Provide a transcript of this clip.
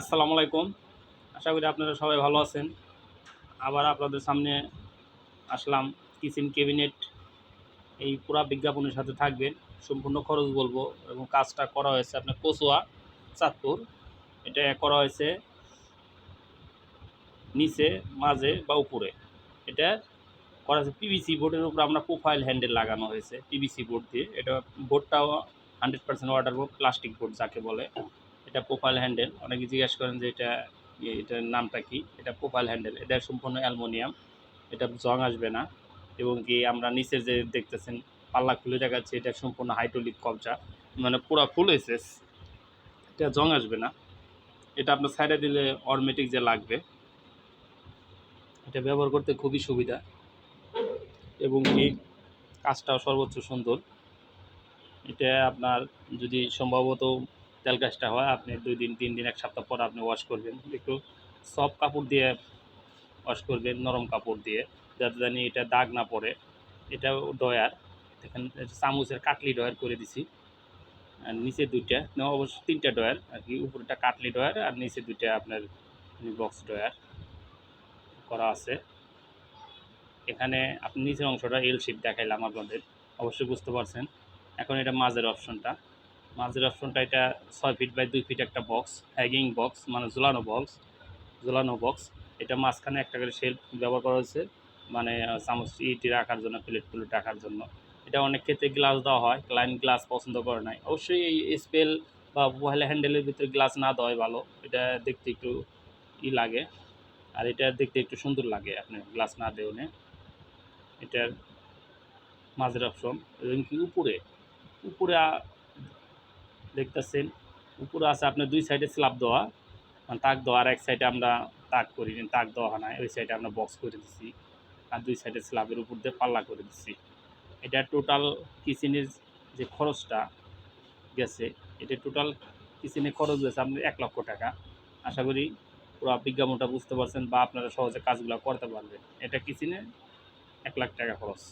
আসসালামু আলাইকুম। আশা করি আপনারা সবাই ভালো আছেন। আবার আপনাদের সামনে আসলাম কিচেন ক্যাবিনেট। এই পুরা বিজ্ঞাপনের সাথে থাকবেন। সম্পূর্ণ খরচ বলব এবং কাজটা করা হয়েছে আপনার কচুয়া, চাঁদপুর। এটা করা হয়েছে নিচে, মাঝে বা উপরে। এটা করা হয়েছে পিভিসি বোর্ডের উপর আমরা প্রোফাইল হ্যান্ডেল লাগানো হয়েছে পিভিসি বোর্ড দিয়ে। এটা বোর্ডটাও hundred percent water board plastic board যাকে বলে। এটা প্রোফাইল হ্যান্ডেল। অনেকে জিজ্ঞাসা করেন যে এটা ইয়ে, এটার নামটা কি? এটা প্রোফাইল হ্যান্ডেল। এটা সম্পূর্ণ অ্যালমোনিয়াম। এটা জং আসবে না। এবং কি আমরা নিচে যে দেখতেছেন পাল্লা খুলে দেখাচ্ছি এটা সম্পূর্ণ হাইড্রোলিক কবজা। মানে পুরো ফুল এসেস এটা জং আসবে না। এটা আপনার সাইডে দিলে অটোমেটিক যে লাগবে এটা ব্যবহার করতে খুবই সুবিধা। এবং কি কাজটাও সর্বোচ্চ সুন্দর। এটা আপনার যদি সম্ভবত তেল কাজটা হয়, আপনি দুই দিন, তিন দিন, এক সপ্তাহ পর আপনি ওয়াশ করবেন। একটু সফট কাপড় দিয়ে ওয়াশ করবেন, নরম কাপড় দিয়ে, যাতে জানি এটা দাগ না পড়ে। এটাও ডয়ার এটা চামচের কাটলি ডয়ার করে দিছি। আর নিচে দুইটা, না, অবশ্য তিনটা ডয়ার আর কি, উপরেটা কাটলি ডয়ার আর নিচে দুইটা আপনার বক্স ডয়ার করা আছে। এখানে আপনি নিচের অংশটা এল শিট দেখাইলাম আপনাদের, অবশ্যই বুঝতে পারছেন। এখন এটা মাঝের অপশনটা মাঝের অপশনটা এটা ছয় ফিট বাই দুই ফিট একটা বক্স হ্যাগিং বক্স মানে ঝুলানো বক্স ঝুলানো বক্স এটা মাঝখানে একটা করে শেল্ফ ব্যবহার করা হয়েছে মানে চামচ ইটি রাখার জন্য প্লেট প্লেট রাখার জন্য। এটা অনেক ক্ষেত্রে গ্লাস দেওয়া হয় ক্লায়েন্ট গ্লাস পছন্দ করে নাই। অবশ্যই এই স্পেল বা পহেলা হ্যান্ডেলের ভিতরে গ্লাস না দেওয়াই ভালো। এটা দেখতে একটু ই লাগে, আর এটা দেখতে একটু সুন্দর লাগে আপনি গ্লাস না দেওয়া এটার মাঝের অপশন এবং কি উপরে উপরে দেখতেছেন। উপরে আছে আপনার দুই সাইডে স্ল্যাব দেওয়া মানে তাক দেওয়া, আর এক সাইডে আমরা তাক করি তাক দেওয়া হয় না, ওই সাইডে আমরা বক্স করে দিছি, আর দুই সাইডে স্ল্যাবের উপর দিয়ে পাল্লা করে দিচ্ছি এটা টোটাল কিচেনের যে খরচটা গেছে, এটা টোটাল কিচেনে খরচ গেছে আপনার এক লক্ষ টাকা। আশা করি পুরো বিজ্ঞাপনটা বুঝতে পারছেন বা আপনারা সহজে কাজগুলো করতে পারবেন। এটা কিচেনে এক লাখ টাকা খরচ।